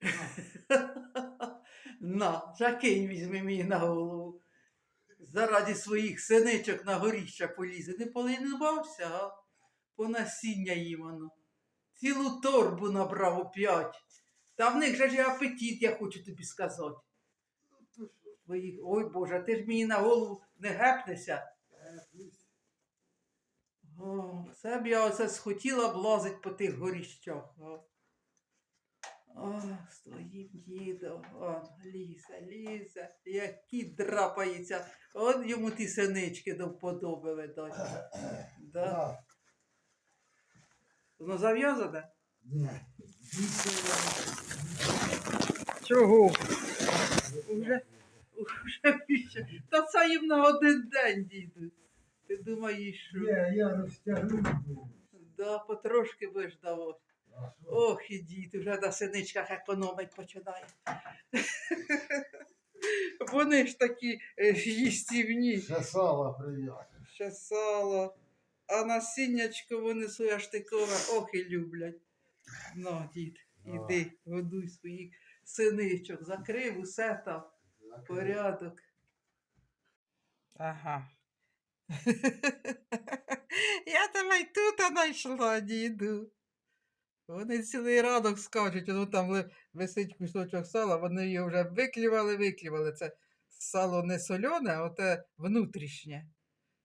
На, жакий візьми мені на голову. Заради своїх синичок на горіща полізе. Не полінувався, а? По насіння їм воно. Цілу торбу набрав оп'ять. Та в них же ж апетит, я хочу тобі сказати. Твої- Ой Боже, ти ж мені на голову не гепнешся. О, це б я оце схотіла б лазить по тих горіщах. О, з твоїм дідом, о, лізе, лізе, які драпається. От йому ті синички до вподоби видать. Да. Да. Воно зав'язане? Ні. Чого? Уже, уже більше. Та це їм на один день, діду. Ти думаєш, що? Ні, я розтягнув. Да, потрошки що? Ох, і дід, вже на синичках економить починає. Вони ж такі е, їстівні. Ще сало приятне. Ще сало. А насіннячко вони своє штикове, ох і люблять. Ну, дід, іди, годуй своїх синичок, закрив усе там, порядок. Ага. Я тебе й тут знайшла, діду. Вони цілий ранок скажуть, воно там висить кусочок сала, вони його вже виклівали, виклівали. Це сало не солене, а оте внутрішнє.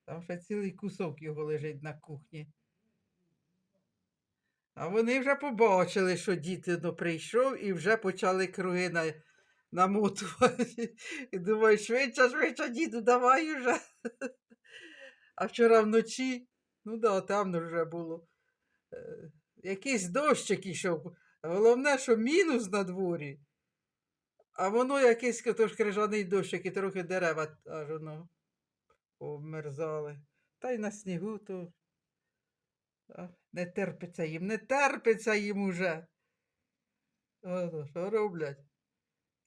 Там ще цілий кусок його лежить на кухні. А вони вже побачили, що дід ну, прийшов і вже почали круги на, намотувати. І думаю, швидше, швидше, діду, давай уже. А вчора вночі, ну да, темно вже було. Якийсь дощик ішов. Головне, що мінус на дворі. А воно якийсь тож крижаний дощик і трохи дерева аж воно обмерзали. Та й на снігу то не терпиться їм, не терпиться їм уже. Ото, що роблять?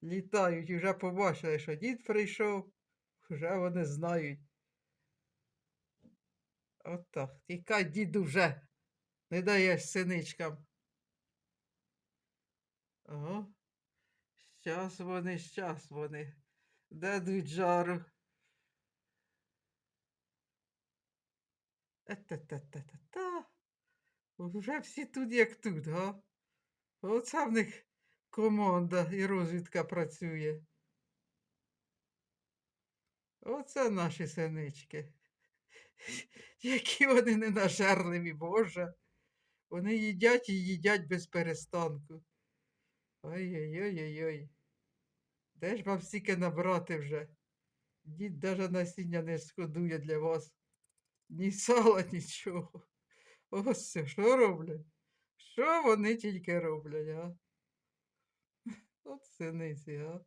Літають, і вже побачили, що дід прийшов, вже вони знають. Отак. Тікай, діду вже. Не даєш синичкам. Ого. Щас вони, щас вони. Дадуть жару. Та-та-та-та-та. Вже всі тут, як тут, га? Оце в них команда і розвідка працює. Оце наші синички. Які вони ненажерливі, Боже. Вони їдять і їдять без перестанку. Ой-ой-ой-ой. Де ж вам стільки набрати вже? Дід даже насіння не шкодує для вас. Ні сала, нічого. Ось що роблять? Що вони тільки роблять, а? От синиці, а?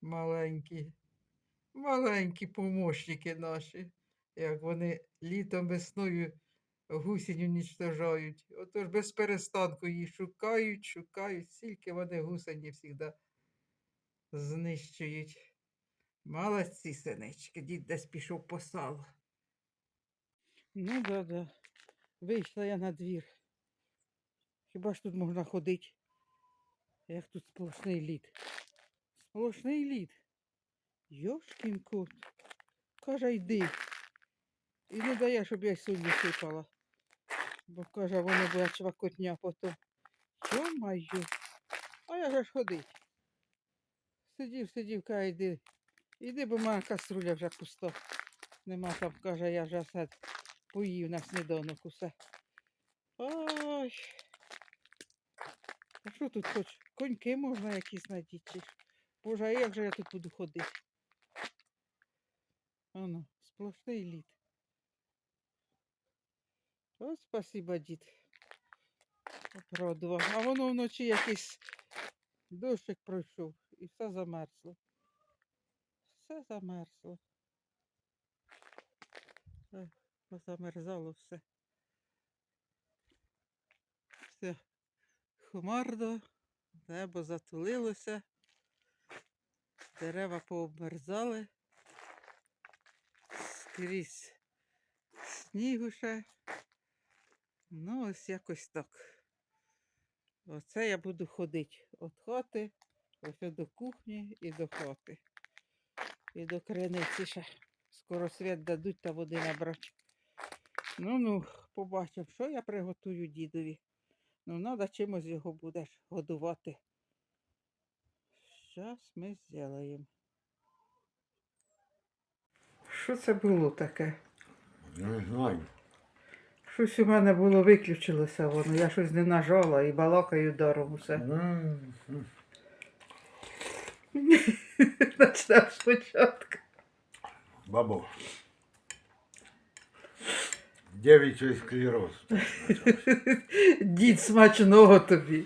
Маленькі. Маленькі помощники наші, як вони літом весною гусінь унічтожають. Отож без перестанку її шукають, шукають, стільки вони гусені завжди знищують. Молодці, синички, дід десь пішов по сало. Ну, да, да. Вийшла я на двір. Хіба ж тут можна ходити? Як тут сплошний лід. Сплошний лід. Йошкін кот. Каже, йди. І не дає, щоб я сьогодні сипала. Бо каже, воно буде чвакотня потім. Йо-маю. А я ж ходить. Сидів, сидів, каже, йди. Іди, бо моя каструля вже пуста. Нема там, каже, я вже все поїв на сніданок усе. Ой. А що тут хоч? Коньки можна якісь чи? Боже, а як же я тут буду ходити? Ано, сплошний лід. О, спасіба, дід. Обрадував. А воно вночі якийсь дощик пройшов і все замерзло. Все замерзло. Е, Позамерзало все. Все хмарно, небо затулилося, дерева пообмерзали, скрізь снігу ще. Ну, ось якось так. Оце я буду ходити від хати, ось до кухні і до хати. І до криниці ще. Скоро світ дадуть та води набрати. Ну ну, побачимо, що я приготую дідові. Ну, треба чимось його будеш годувати. Зараз ми зробимо. Що це було таке? Не знаю. Щось у мене було виключилося воно. Я щось не нажала і балакаю даром усе. Почнемо спочатку. Бабо. Девичий склероз. Дід смачного тобі.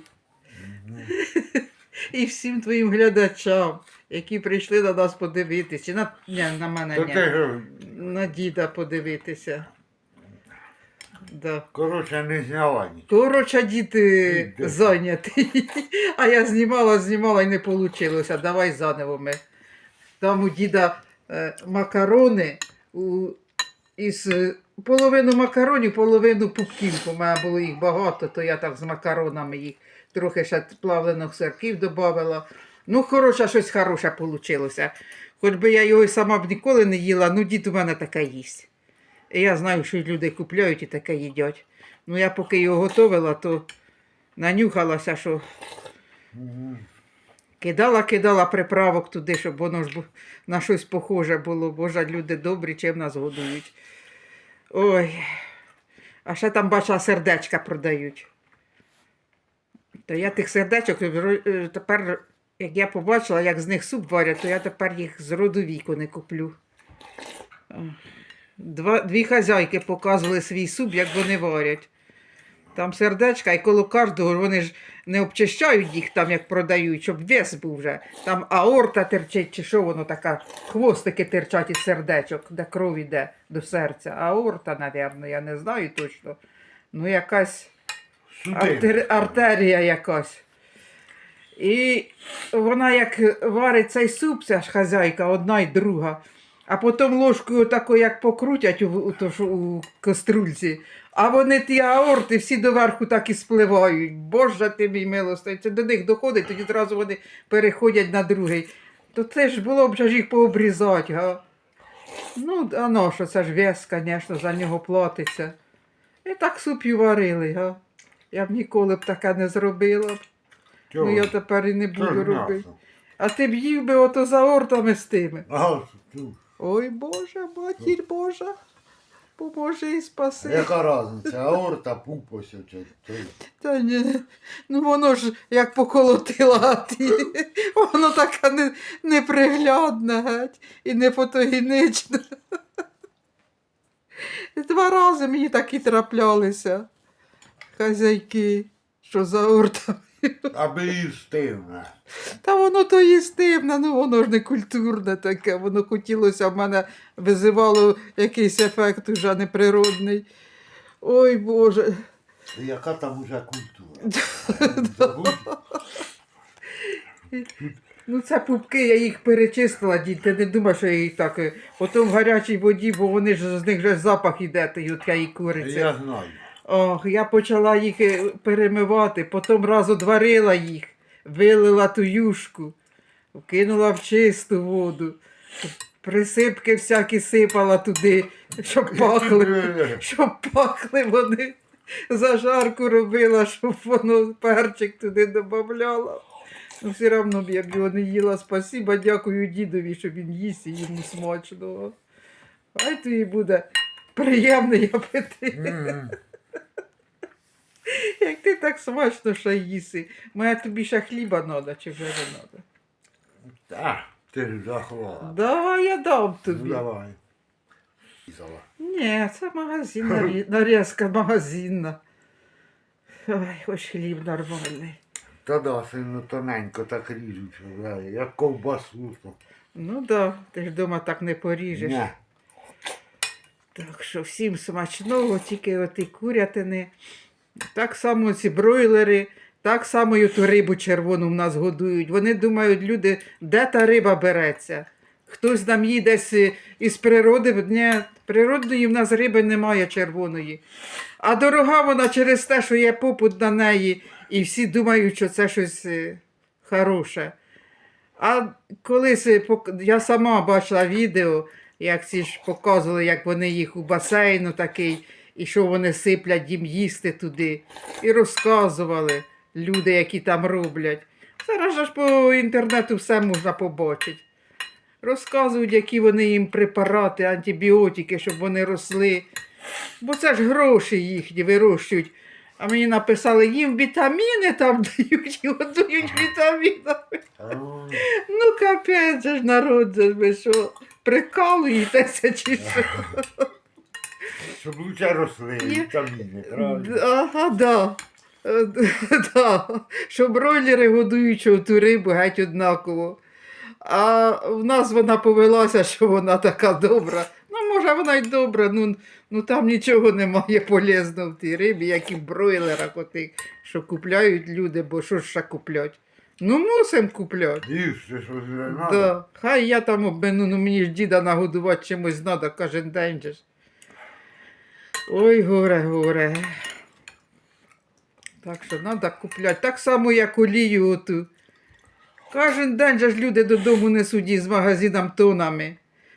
І всім твоїм глядачам, які прийшли на нас подивитися. На, ні, на мене ні. На діда подивитися. Да. коротше, не зняла нічого. Коротше, дід е, Іде. зайнятий. А я знімала, знімала і не вийшло. Давай заново ми. Там у діда е, макарони у, із е, половину макаронів, половину пупків. У мене було їх багато, то я так з макаронами їх трохи ще плавлених сирків додавала. Ну, коротше, щось хороше вийшло. Хоч би я його й сама б ніколи не їла, ну дід у мене таке їсть. Я знаю, що люди купляють і таке їдять. Ну, я поки його готувала, то нанюхалася, що кидала, кидала приправок туди, щоб воно ж на щось похоже було. Боже, люди добрі, чим нас годують. Ой. А ще там бачила сердечка продають. То я тих сердечок е, тепер, як я побачила, як з них суп варять, то я тепер їх з роду віку не куплю. Два, дві хазяйки показували свій суп, як вони варять. Там сердечка, і коло кожного вони ж не обчищають їх там, як продають, щоб вес був вже. Там аорта терчить, чи що воно така, хвостики терчать із сердечок, де кров іде до серця. Аорта, напевно, я не знаю точно. Ну, якась артер, артерія якась. І вона як варить цей суп, ця ж хазяйка, одна й друга. А потім ложкою тако, як покрутять у, у, то, що у каструльці, а вони ті аорти всі доверху так і спливають. Боже ти мій милостий, це до них доходить, тоді одразу вони переходять на другий. То це ж було б ж їх пообрізати, га? Ну, а ну що, це ж вес, звісно, за нього платиться. І так суп і варили, га? Я б ніколи б таке не зробила. б. Чого? Ну я тепер і не буду робити. А ти б їв би ото за ортами з тими. Ага. Ой Боже, матір Божа, поможи і спаси. Яка разниця? Аорта, пупось, оце, це. Та ні, ну воно ж як поколотила а ти. Воно таке не, неприглядне геть і не фотогенічне. Два рази мені такі траплялися. Хазяйки, що за ортами. Аби їстивне. Та воно то їстивне, ну воно ж не культурне таке, воно хотілося в мене визивало якийсь ефект уже неприродний. Ой Боже. Яка там уже культура? Ну це пупки, я їх перечистила, дід, ти не думай, що я їх так. е, Потім в гарячій воді, бо вони ж з них же запах іде, тієї тієї куриці. Я знаю. Ох, я почала їх е, перемивати, потім раз одварила їх, вилила ту юшку, вкинула в чисту воду, присипки всякі сипала туди, щоб пахли, щоб пахли вони. Зажарку робила, щоб воно перчик туди додавала. Ну, все одно б я б його не їла. Спасіба, дякую дідові, що він їсть і йому смачного. Хай тобі буде приємний апетит. М. Як ти так смачно ще їси. Моя тобі ще хліба треба, чи вже не треба? Та, ти ж захвала. Давай я дам Ну тобі. давай. Ні, це магазин, нарі- нарізка магазинна. Ой, хоч хліб нормальний. Та да, сильно тоненько так ріжуть, як ковбасу. то. Ну да, ти ж вдома так не поріжеш. Ні. Так що всім смачного, тільки оті курятини. Так само ці бройлери, так само ту рибу червону в нас годують. Вони думають, люди, де та риба береться. Хтось нам їде десь е, із природи, Ні, природної в нас риби немає червоної. А дорога вона через те, що є попут на неї, і всі думають, що це щось е, хороше. А колись е, я сама бачила відео, як ці ж показували, як вони їх у басейну такий, і що вони сиплять їм їсти туди. І розказували люди, які там роблять. Зараз ж по інтернету все можна побачити. Розказують, які вони їм препарати, антибіотики, щоб вони росли. Бо це ж гроші їхні вирощують. А мені написали, їм вітаміни там дають і годують вітамінами. Ну, капець це ж народ, ви що, прикалуєтеся чи що? Щоб лучше росли вітаміни, правильно? Ага, да. Е, да. Що бройлери годують що ту рибу геть однаково. А в нас вона повелася, що вона така добра. Ну, може, вона й добра, ну, ну там нічого немає полезного в тій рибі, як і в бройлерах отих, що купляють люди, бо що ж ще куплять? Ну, мусимо купляти. Їсти. Да. Хай я там обмину, ну мені ж діда нагодувати чимось треба кожен день же ж. Ой, горе, горе. Так що треба купляти. Так само, як олію оту. Кожен день же ж люди додому несуть із магазином тонами.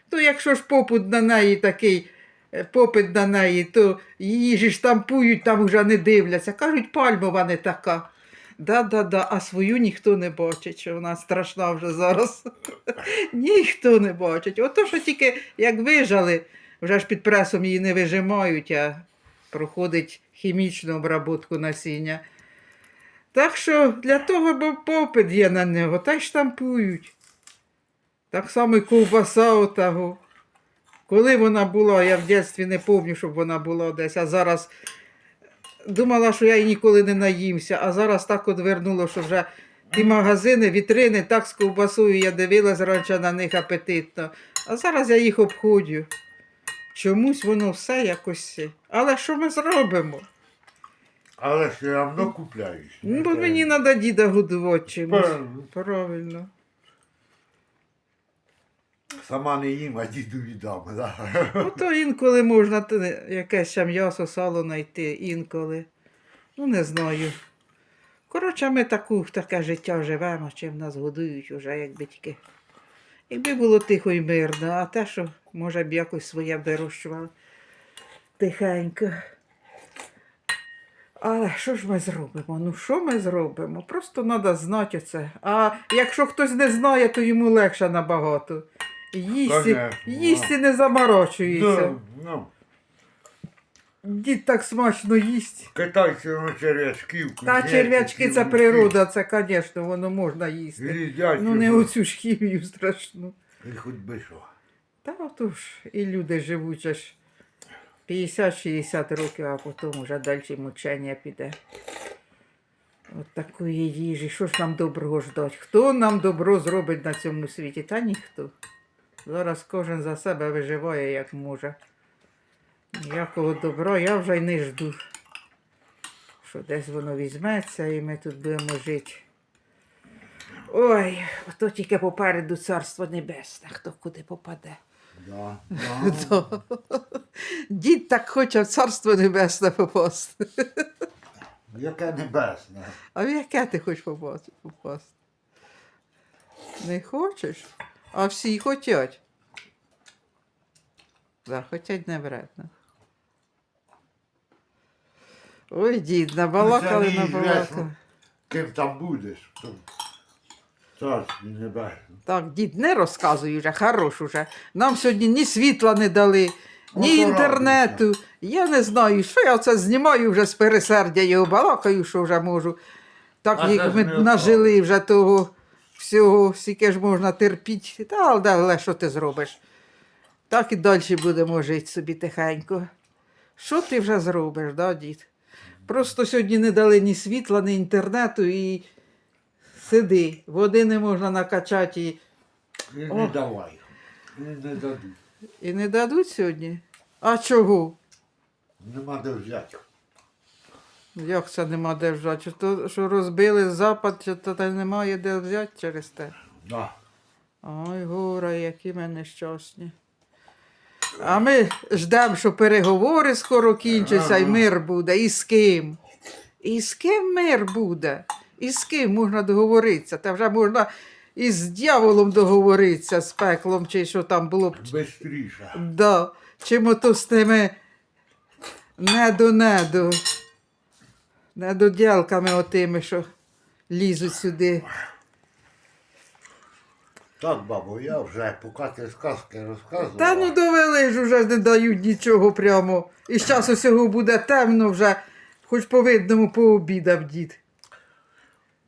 То якщо ж попит на неї такий, е, попит на неї, то її ж штампують, там вже не дивляться. Кажуть, пальмова не така. Да-да-да, а свою ніхто не бачить, що вона страшна вже зараз. ніхто не бачить. Ото, що тільки як вижали, вже ж під пресом її не вижимають, а проходить хімічну обробку насіння. Так що для того, бо попит є на нього, та й штампують. Так само і ковбаса отого. Коли вона була, я в дитинстві не пам'ятаю, щоб вона була десь, а зараз думала, що я її ніколи не наїмся, а зараз так от вернуло, що вже ті магазини, вітрини, так з ковбасою я дивилась раніше на них апетитно. А зараз я їх обходжу. Чомусь воно все якось. Але що ми зробимо? Але все одно купляєш. Ну, бо мені треба діда годувати чимось. Правильно. Правильно. Сама не їм, а діду віддам. Да? Ото інколи можна те- якесь ще м'ясо, сало знайти, інколи. Ну, не знаю. Коротше, ми таку, таке життя живемо, чим нас годують уже, якби тільки. Якби було тихо і мирно, а те, що може б якось своє вирощували тихенько. Але що ж ми зробимо? Ну що ми зробимо? Просто треба знати це. А якщо хтось не знає, то йому легше набагато. Їсти, Конечно, їсти не заморочується. Ну, ну, Дід так смачно їсть. китайці на черв'ячків. Та черв'ячки це природа, це, звісно, воно можна їсти. Їдять, Ну не його. оцю ж хімію страшну. І хоч би що. Та отож, і люди живуть же ж 50-60 років, а потім вже далі мучення піде. От такої їжі. Що ж нам доброго ждать? Хто нам добро зробить на цьому світі? Та ніхто. Зараз кожен за себе виживає, як може. Ніякого добра я вже й не жду. Що десь воно візьметься і ми тут будемо жити. Ой, ото тільки попереду царство небесне, хто куди попаде. Да, да. Дід так хоче в царство небесне попасти. Яке небесне. А в яке ти хочеш попасти? Не хочеш? А всі хочуть. Да, хочуть не вредно. Ой, дід, набалакали, набалакали. Ким там будеш? То Царстві небесне. Так, дід, не розказуй вже, хорош уже. Нам сьогодні ні світла не дали, ні Ото інтернету. Я не знаю, що я це знімаю вже з пересердя його балакаю, що вже можу. Так А як ж ми не нажили вже того всього, скільки ж можна терпіти. Та але, але що ти зробиш? Так і далі будемо жити собі тихенько. Що ти вже зробиш, да, дід? Просто сьогодні не дали ні світла, ні інтернету і сиди. Води не можна накачати. І... Не давай. І не дадуть. І не дадуть сьогодні? А чого? Нема де взяти. Як це нема де взяти? Чи то, що розбили запад, чи то та немає де взяти через те? Да. Ой, горе, які ми нещасні. А ми ждемо, що переговори скоро кінчаться і мир буде. І з ким? І з ким мир буде? І з ким можна договоритися? Та вже можна і з дьяволом договоритися, з пеклом, чи що там було б. Бистріше. Да. Чим ото з тими недо-недо. Недоділками отими, що лізуть сюди. Так, бабо, я вже, поки ти сказки розказував. Та ну довели ж уже не дають нічого прямо. І з часу всього буде темно вже, хоч по видному пообідав дід.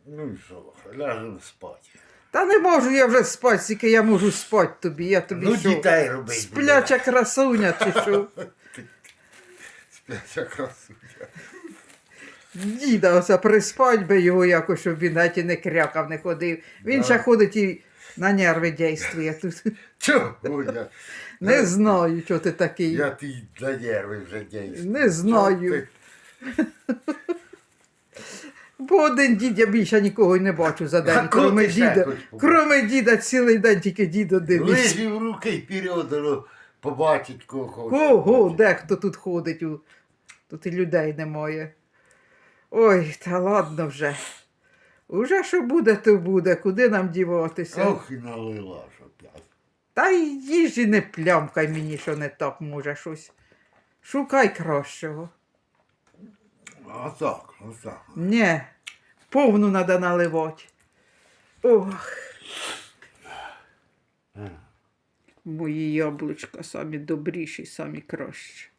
Ну і що, ляжемо спати. Та не можу я вже спати, скільки я можу спати тобі. Я тобі Ну, що? дітей робити. Спляча красуня чи що? Спляча красуня. Діда оце приспать би його якось, щоб він геть і не крякав, не ходив. Він ще ходить і на нерви дійствує тут. Чого я? Не знаю, що ти такий. Я ти на нерви вже дійсно. Не знаю. Бо один дід я більше нікого й не бачу за А день, кого кроме ти ще діда. Кроме діда, цілий день тільки дідо дивиться. Лижі в руки і вперед, ну, побачить кого. Кого, де хто тут ходить? у- Тут і людей немає. Ой, та ладно вже. Уже що буде, то буде, куди нам діватися? Ох, і налила, що п'ять. Та й їжі не плямкай мені, що не так може щось. Шукай кращого. А так, а так. Ні, повну треба наливати. Ох. Мої яблучка самі добріші, самі кращі.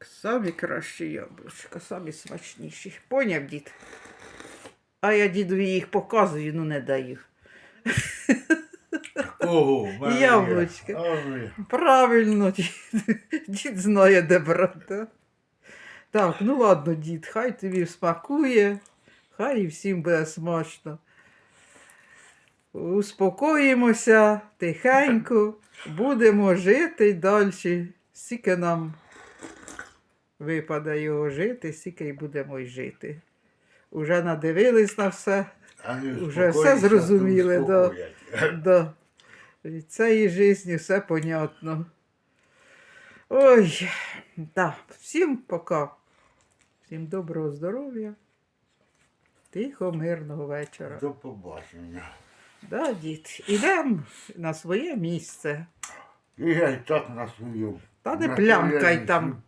Самі кращі яблучка, самі смачніші. Поняв, дід? А я дідові їх показую, ну не даю. Ого. Яблучка. Ну, Правильно, дід, дід знає, де брати. Так, ну ладно, дід, хай тобі смакує, хай і всім буде смачно. Успокоїмося тихенько, будемо жити далі. Скільки нам випаде його жити, стільки й будемо й жити. Уже надивились на все. Уже все зрозуміли. Да. Від цієї житті все понятно. Ой, да. Всім пока. Всім доброго здоров'я. Тихо, мирного вечора. До побачення. Да, дід, ідемо на своє місце. І я й так на свою. Та не плямкай там.